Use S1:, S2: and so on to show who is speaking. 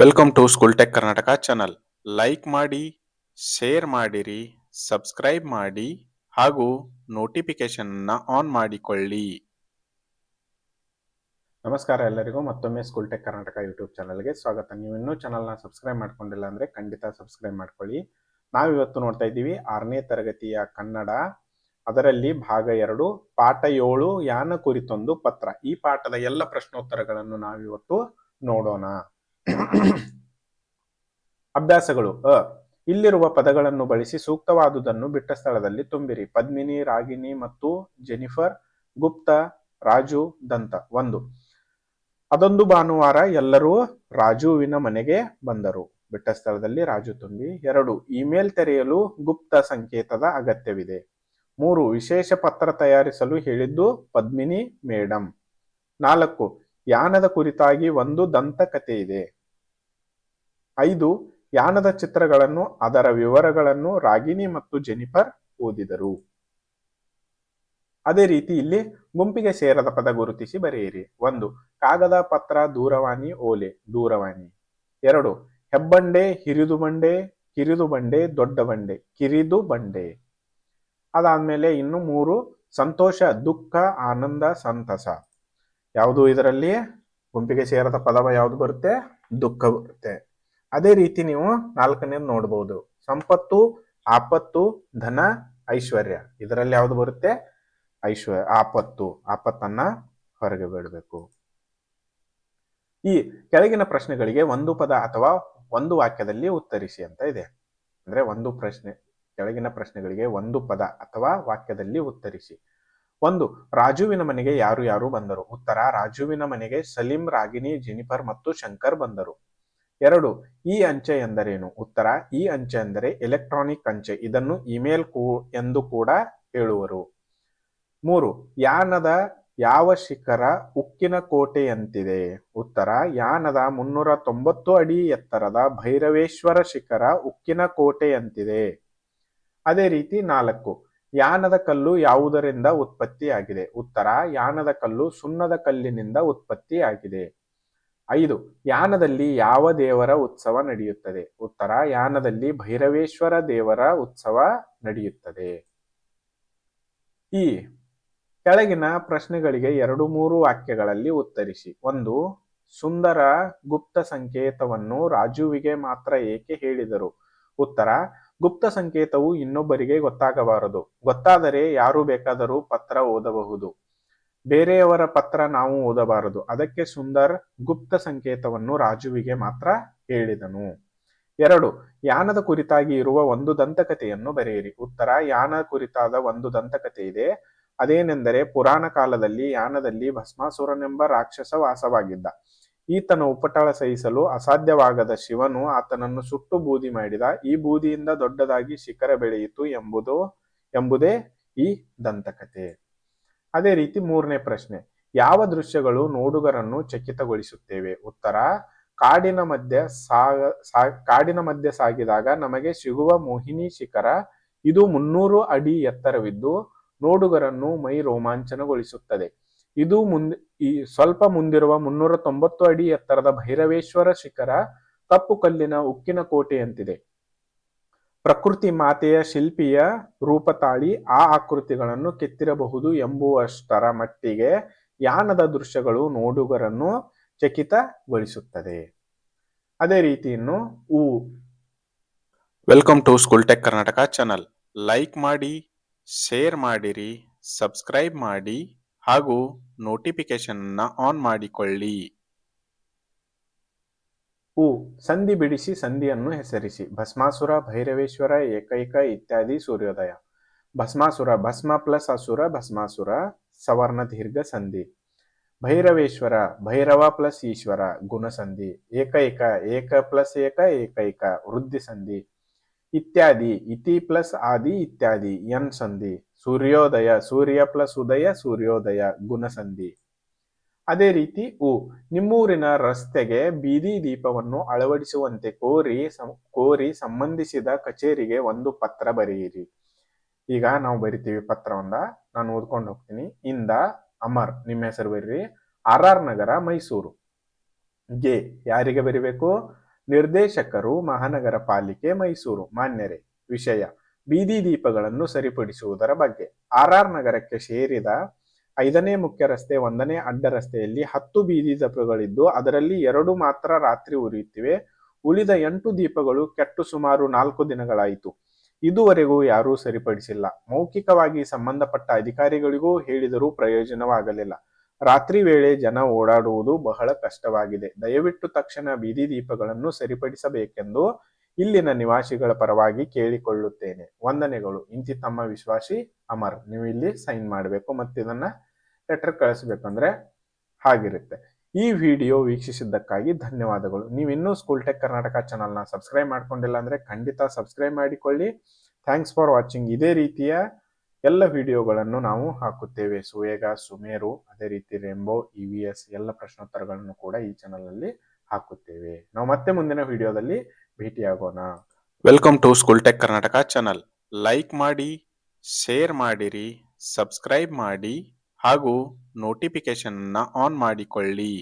S1: Welcome to school tech Karnataka channel like ಮಾಡಿ share ಮಾಡಿರಿ subscribe ಮಾಡಿ, ಹಾಗೂ ನೋಟಿಫಿಕೇಶನ್ ಆನ್ ಮಾಡಿಕೊಳ್ಳಿ. ನಮಸ್ಕಾರ ಎಲ್ಲರಿಗೂ. ಮತ್ತೊಮ್ಮೆ ಸ್ಕೂಲ್ ಟೆಕ್ ಕರ್ನಾಟಕ ಯೂಟ್ಯೂಬ್ ಚಾನಲ್ಗೆ ಸ್ವಾಗತ. ನೀವು ಇನ್ನೂ ಚಾನಲ್ನ ಸಬ್ಸ್ಕ್ರೈಬ್ ಮಾಡ್ಕೊಂಡಿಲ್ಲ ಅಂದ್ರೆ ಖಂಡಿತ ಸಬ್ಸ್ಕ್ರೈಬ್ ಮಾಡ್ಕೊಳ್ಳಿ. ನಾವಿವತ್ತು ನೋಡ್ತಾ ಇದ್ದೀವಿ ಆರನೇ ತರಗತಿಯ ಕನ್ನಡ. ಅದರಲ್ಲಿ ಭಾಗ ಎರಡು, ಪಾಠ ಏಳು, ಯಾನ ಕುರಿತೊಂದು ಪತ್ರ. ಈ ಪಾಠದ ಎಲ್ಲ ಪ್ರಶ್ನೋತ್ತರಗಳನ್ನು ನಾವಿವತ್ತು ನೋಡೋಣ. ಅಭ್ಯಾಸಗಳು. ಅ. ಇಲ್ಲಿರುವ ಪದಗಳನ್ನು ಬಳಸಿ ಸೂಕ್ತವಾದುದನ್ನು ಬಿಟ್ಟ ಸ್ಥಳದಲ್ಲಿ ತುಂಬಿರಿ. ಪದ್ಮಿನಿ, ರಾಗಿಣಿ ಮತ್ತು ಜೆನಿಫರ್, ಗುಪ್ತ, ರಾಜು, ದಂತ. ಒಂದು. ಅದೊಂದು ಭಾನುವಾರ ಎಲ್ಲರೂ ರಾಜುವಿನ ಮನೆಗೆ ಬಂದರು. ಬಿಟ್ಟ ಸ್ಥಳದಲ್ಲಿ ರಾಜು ತುಂಬಿ. ಎರಡು. ಇಮೇಲ್ ತೆರೆಯಲು ಗುಪ್ತ ಸಂಕೇತದ ಅಗತ್ಯವಿದೆ. ಮೂರು. ವಿಶೇಷ ಪತ್ರ ತಯಾರಿಸಲು ಹೇಳಿದ್ದು ಪದ್ಮಿನಿ ಮೇಡಂ. ನಾಲ್ಕು. ಯಾನದ ಕುರಿತಾಗಿ ಒಂದು ದಂತಕಥೆ ಇದೆ ಐದು, ಯಾನದ ಚಿತ್ರಗಳನ್ನು ಅದರ ವಿವರಗಳನ್ನು ರಾಗಿಣಿ ಮತ್ತು ಜೆನಿಫರ್ ಓದಿದರು. ಅದೇ ರೀತಿ ಇಲ್ಲಿ ಗುಂಪಿಗೆ ಸೇರದ ಪದ ಗುರುತಿಸಿ ಬರೆಯಿರಿ. ಒಂದು, ಕಾಗದ ಪತ್ರ ದೂರವಾಣಿ ಓಲೆ ದೂರವಾಣಿ. ಎರಡು, ಹೆಬ್ಬಂಡೆ ಹಿರಿದು ಬಂಡೆ ಕಿರಿದು ಬಂಡೆ ದೊಡ್ಡ ಬಂಡೆ ಕಿರಿದು ಬಂಡೆ. ಅದಾದ್ಮೇಲೆ ಇನ್ನು ಮೂರು, ಸಂತೋಷ, ದುಃಖ, ಆನಂದ, ಸಂತಸ. ಯಾವುದು ಇದರಲ್ಲಿ ಗುಂಪಿಗೆ ಸೇರದ ಪದವ ಯಾವುದು ಬರುತ್ತೆ? ದುಃಖ ಬರುತ್ತೆ. ಅದೇ ರೀತಿ ನೀವು ನಾಲ್ಕನೇದು ನೋಡಬಹುದು ಸಂಪತ್ತು, ಆಪತ್ತು, ಧನ, ಐಶ್ವರ್ಯ. ಇದರಲ್ಲಿ ಯಾವುದು ಬರುತ್ತೆ? ಐಶ್ವರ್ಯ, ಆಪತ್ತು. ಆಪತ್ತನ್ನ ಹೊರಗೆ ಬಿಡಬೇಕು. ಈ ಕೆಳಗಿನ ಪ್ರಶ್ನೆಗಳಿಗೆ ಒಂದು ಪದ ಅಥವಾ ಒಂದು ವಾಕ್ಯದಲ್ಲಿ ಉತ್ತರಿಸಿ ಅಂತ ಇದೆ. ಅಂದ್ರೆ ಒಂದು ಪ್ರಶ್ನೆ, ಕೆಳಗಿನ ಪ್ರಶ್ನೆಗಳಿಗೆ ಒಂದು ಪದ ಅಥವಾ ವಾಕ್ಯದಲ್ಲಿ ಉತ್ತರಿಸಿ. ಒಂದು, ರಾಜುವಿನ ಮನೆಗೆ ಯಾರು ಯಾರು ಬಂದರು? ಉತ್ತರ, ರಾಜುವಿನ ಮನೆಗೆ ಸಲೀಂ, ರಾಗಿಣಿ, ಜೆನಿಫರ್ ಮತ್ತು ಶಂಕರ್ ಬಂದರು. ಎರಡು, ಈ ಅಂಚೆ ಎಂದರೇನು? ಉತ್ತರ, ಈ ಅಂಚೆ ಎಂದರೆ ಎಲೆಕ್ಟ್ರಾನಿಕ್ ಅಂಚೆ. ಇದನ್ನು ಇಮೇಲ್ ಕೂ, ಎಂದು ಕೂಡ ಹೇಳುವರು. ಮೂರು, ಯಾನದ ಯಾವ ಶಿಖರ ಉಕ್ಕಿನ ಕೋಟೆಯಂತಿದೆ? ಉತ್ತರ, ಯಾನದ ಮುನ್ನೂರ ತೊಂಬತ್ತು ಅಡಿ ಎತ್ತರದ ಭೈರವೇಶ್ವರ ಶಿಖರ ಉಕ್ಕಿನ ಕೋಟೆಯಂತಿದೆ. ಅದೇ ರೀತಿ ನಾಲ್ಕು ಯಾನದ ಕಲ್ಲು ಯಾವುದರಿಂದ ಉತ್ಪತ್ತಿಯಾಗಿದೆ? ಉತ್ತರ, ಯಾನದ ಕಲ್ಲು ಸುಣ್ಣದ ಕಲ್ಲಿನಿಂದ ಉತ್ಪತ್ತಿಯಾಗಿದೆ. ಐದು, ಯಾನದಲ್ಲಿ ಯಾವ ದೇವರ ಉತ್ಸವ ನಡೆಯುತ್ತದೆ? ಉತ್ತರ, ಯಾನದಲ್ಲಿ ಭೈರವೇಶ್ವರ ದೇವರ ಉತ್ಸವ ನಡೆಯುತ್ತದೆ. ಈ ಕೆಳಗಿನ ಪ್ರಶ್ನೆಗಳಿಗೆ ಎರಡು ಮೂರು ವಾಕ್ಯಗಳಲ್ಲಿ ಉತ್ತರಿಸಿ. ಒಂದು, ಸುಂದರ ಗುಪ್ತ ಸಂಕೇತವನ್ನು ರಾಜುವಿಗೆ ಮಾತ್ರ ಏಕೆ ಹೇಳಿದರು? ಉತ್ತರ ಗುಪ್ತ ಸಂಕೇತವು ಇನ್ನೊಬ್ಬರಿಗೆ ಗೊತ್ತಾಗಬಾರದು. ಗೊತ್ತಾದರೆ ಯಾರು ಬೇಕಾದರೂ ಪತ್ರ ಓದಬಹುದು. ಬೇರೆಯವರ ಪತ್ರ ನಾವು ಓದಬಾರದು. ಅದಕ್ಕೆ ಸುಂದರ್ ಗುಪ್ತ ಸಂಕೇತವನ್ನು ರಾಜುವಿಗೆ ಮಾತ್ರ ಹೇಳಿದನು. ಎರಡು, ಯಾನದ ಕುರಿತಾಗಿ ಇರುವ ಒಂದು ದಂತಕಥೆಯನ್ನು ಬರೆಯಿರಿ. ಉತ್ತರ, ಯಾನ ಕುರಿತಾದ ಒಂದು ದಂತಕಥೆ ಇದೆ. ಅದೇನೆಂದರೆ ಪುರಾಣ ಕಾಲದಲ್ಲಿ ಯಾನದಲ್ಲಿ ಭಸ್ಮಾಸುರನೆಂಬ ರಾಕ್ಷಸ ವಾಸವಾಗಿದ್ದ. ಈತನ ಉಪಟಳ ಸಹಿಸಲು ಅಸಾಧ್ಯವಾಗದ ಶಿವನು ಆತನನ್ನು ಸುಟ್ಟು ಬೂದಿ ಮಾಡಿದ. ಈ ಬೂದಿಯಿಂದ ದೊಡ್ಡದಾಗಿ ಶಿಖರ ಬೆಳೆಯಿತು ಎಂಬುದು, ಎಂಬುದೇ ಈ ದಂತಕಥೆ. ಅದೇ ರೀತಿ ಮೂರನೇ ಪ್ರಶ್ನೆ, ಯಾವ ದೃಶ್ಯಗಳು ನೋಡುಗರನ್ನು ಚಕಿತಗೊಳಿಸುತ್ತೇವೆ? ಉತ್ತರ, ಕಾಡಿನ ಮಧ್ಯೆ ಸಾಗ ಕಾಡಿನ ಮಧ್ಯೆ ಸಾಗಿದಾಗ ನಮಗೆ ಸಿಗುವ ಮೋಹಿನಿ ಶಿಖರ ಇದು ಮುನ್ನೂರು ಅಡಿ ಎತ್ತರವಿದ್ದು ನೋಡುಗರನ್ನು ಮೈ ರೋಮಾಂಚನಗೊಳಿಸುತ್ತದೆ ಇದು ಮುಂದೆ, ಈ ಸ್ವಲ್ಪ ಮುಂದಿರುವ ಮುನ್ನೂರ ತೊಂಬತ್ತು ಅಡಿ ಎತ್ತರದ ಭೈರವೇಶ್ವರ ಶಿಖರ ಕಪ್ಪು ಕಲ್ಲಿನ ಉಕ್ಕಿನ ಕೋಟೆಯಂತಿದೆ. ಪ್ರಕೃತಿ ಮಾತೆಯ ಶಿಲ್ಪಿಯ ರೂಪ ತಾಳಿ ಆ ಆಕೃತಿಗಳನ್ನು ಕೆತ್ತಿರಬಹುದು ಎಂಬುವಷ್ಟರ ಮಟ್ಟಿಗೆ ಯಾನದ ದೃಶ್ಯಗಳು ನೋಡುಗರನ್ನು ಚಕಿತಗೊಳಿಸುತ್ತದೆ. ಅದೇ ರೀತಿ ಇನ್ನು ಊ. Welcome to school tech Karnataka channel like ಮಾಡಿ ಶೇರ್ ಮಾಡಿರಿ ಸಬ್ಸ್ಕ್ರೈಬ್ ಮಾಡಿ. ಹಾಗೂ ನೋಟಿಫಿಕೇಶನ್ ಆನ್ ಮಾಡಿಕೊಳ್ಳಿ. ಉ, ಸಂಧಿ ಬಿಡಿಸಿ, ಸಂಧಿಯನ್ನು ಹೆಸರಿಸಿ. ಭಸ್ಮಾಸುರ, ಭೈರವೇಶ್ವರ, ಏಕೈಕ ಇತ್ಯಾದಿ ಸೂರ್ಯೋದಯ. ಭಸ್ಮಾಸುರ, ಭಸ್ಮ ಪ್ಲಸ್ ಅಸುರ, ಭಸ್ಮಾಸುರ ಸವರ್ಣ ದೀರ್ಘ ಸಂಧಿ. ಭೈರವೇಶ್ವರ, ಭೈರವ ಪ್ಲಸ್ ಈಶ್ವರ ಗುಣಸಂಧಿ ಏಕೈಕ, ಏಕ ಪ್ಲಸ್ ಏಕ, ಏಕೈಕ, ವೃದ್ಧಿ ಸಂಧಿ. ಇತ್ಯಾದಿ, ಇತಿ ಪ್ಲಸ್ ಆದಿ ಇತ್ಯಾದಿ, ಎನ್ ಸಂಧಿ, ಸೂರ್ಯೋದಯ, ಸೂರ್ಯ ಪ್ಲಸ್ ಉದಯ, ಸೂರ್ಯೋದಯ ಗುಣಸಂಧಿ ಅದೇ ರೀತಿ ಉ, ನಿಮ್ಮೂರಿನ ರಸ್ತೆಗೆ ಬೀದಿ ದೀಪವನ್ನು ಅಳವಡಿಸುವಂತೆ ಕೋರಿ ಕೋರಿ ಸಂಬಂಧಿಸಿದ ಕಚೇರಿಗೆ ಒಂದು ಪತ್ರ ಬರೆಯಿರಿ. ಈಗ ನಾವು ಬರಿತೀವಿ ಪತ್ರವನ್ನ ನಾನು ಓದ್ಕೊಂಡು ಹೋಗ್ತೀನಿ. ಇಂದ ಅಮರ್, ನಿಮ್ಮ ಹೆಸರು ಬರೀರಿ. R R Nagar, Mysuru. ಗೆ ಯಾರಿಗೆ ಬರಿಬೇಕು? ನಿರ್ದೇಶಕರು ಮಹಾನಗರ ಪಾಲಿಕೆ ಮೈಸೂರು. ಮಾನ್ಯರೇ, ವಿಷಯ. ಬೀದಿ ದೀಪಗಳನ್ನು ಸರಿಪಡಿಸುವುದರ ಬಗ್ಗೆ. ಆರ್ಆರ್ ನಗರಕ್ಕೆ ಸೇರಿದ ಐದನೇ ಮುಖ್ಯ ರಸ್ತೆ, ಒಂದನೇ ಅಡ್ಡ ರಸ್ತೆಯಲ್ಲಿ ಹತ್ತು ಬೀದಿ ದೀಪಗಳಿದ್ದು, ಅದರಲ್ಲಿ ಎರಡು ಮಾತ್ರ ರಾತ್ರಿ ಉರಿಯುತ್ತಿವೆ. ಉಳಿದ ಎಂಟು ದೀಪಗಳು ಕೆಟ್ಟು ಸುಮಾರು ನಾಲ್ಕು ದಿನಗಳಾಯಿತು. ಇದುವರೆಗೂ ಯಾರೂ ಸರಿಪಡಿಸಿಲ್ಲ. ಮೌಖಿಕವಾಗಿ ಸಂಬಂಧಪಟ್ಟ ಅಧಿಕಾರಿಗಳಿಗೂ ಹೇಳಿದರೂ ಪ್ರಯೋಜನವಾಗಲಿಲ್ಲ. ರಾತ್ರಿ ವೇಳೆ ಜನ ಓಡಾಡುವುದು ಬಹಳ ಕಷ್ಟವಾಗಿದೆ. ದಯವಿಟ್ಟು ತಕ್ಷಣ ಬೀದಿ ದೀಪಗಳನ್ನು ಸರಿಪಡಿಸಬೇಕೆಂದು ಇಲ್ಲಿನ ನಿವಾಸಿಗಳ ಪರವಾಗಿ ಕೇಳಿಕೊಳ್ಳುತ್ತೇನೆ. ವಂದನೆಗಳು. ಇಂತಿ ತಮ್ಮ ವಿಶ್ವಾಸಿ ಅಮರ್. ನೀವು ಇಲ್ಲಿ ಸೈನ್ ಮಾಡಬೇಕು ಮತ್ತೆ ಇದನ್ನ ಲೆಟರ್ ಕಳಿಸ್ಬೇಕಂದ್ರೆ ಹಾಗಿರುತ್ತೆ. ಈ ವಿಡಿಯೋ ವೀಕ್ಷಿಸಿದ್ದಕ್ಕಾಗಿ ಧನ್ಯವಾದಗಳು. ನೀವು ಇನ್ನೂ ಸ್ಕೂಲ್ ಟೆಕ್ ಕರ್ನಾಟಕ ಚಾನಲ್ನ ಸಬ್ಸ್ಕ್ರೈಬ್ ಮಾಡ್ಕೊಂಡಿಲ್ಲ ಅಂದರೆ ಖಂಡಿತ ಸಬ್ಸ್ಕ್ರೈಬ್ ಮಾಡಿಕೊಳ್ಳಿ. ಥ್ಯಾಂಕ್ಸ್ ಫಾರ್ ವಾಚಿಂಗ್ ಇದೇ ರೀತಿಯ ಎಲ್ಲ ವಿಡಿಯೋಗಳನ್ನು ನಾವು ಹಾಕುತ್ತೇವೆ. ಸುವೇಗ ಸುಮೇರು, ಅದೇ ರೀತಿ ರೆಂಬೋ ಇ ವಿ ಎಸ್ ಎಲ್ಲ ಪ್ರಶ್ನೋತ್ತರಗಳನ್ನು ಕೂಡ ಈ ಚಾನಲಲ್ಲಿ ಹಾಕುತ್ತೇವೆ. ನಾವು ಮತ್ತೆ ಮುಂದಿನ ವಿಡಿಯೋದಲ್ಲಿ ಭೇಟಿಯಾಗೋಣ. Welcome to school tech Karnataka channel like ಮಾಡಿ ಶೇರ್ ಮಾಡಿರಿ ಸಬ್ಸ್ಕ್ರೈಬ್ ಮಾಡಿ ಹಾಗೂ ನೋಟಿಫಿಕೇಶನ್ ಆನ್ ಮಾಡಿಕೊಳ್ಳಿ.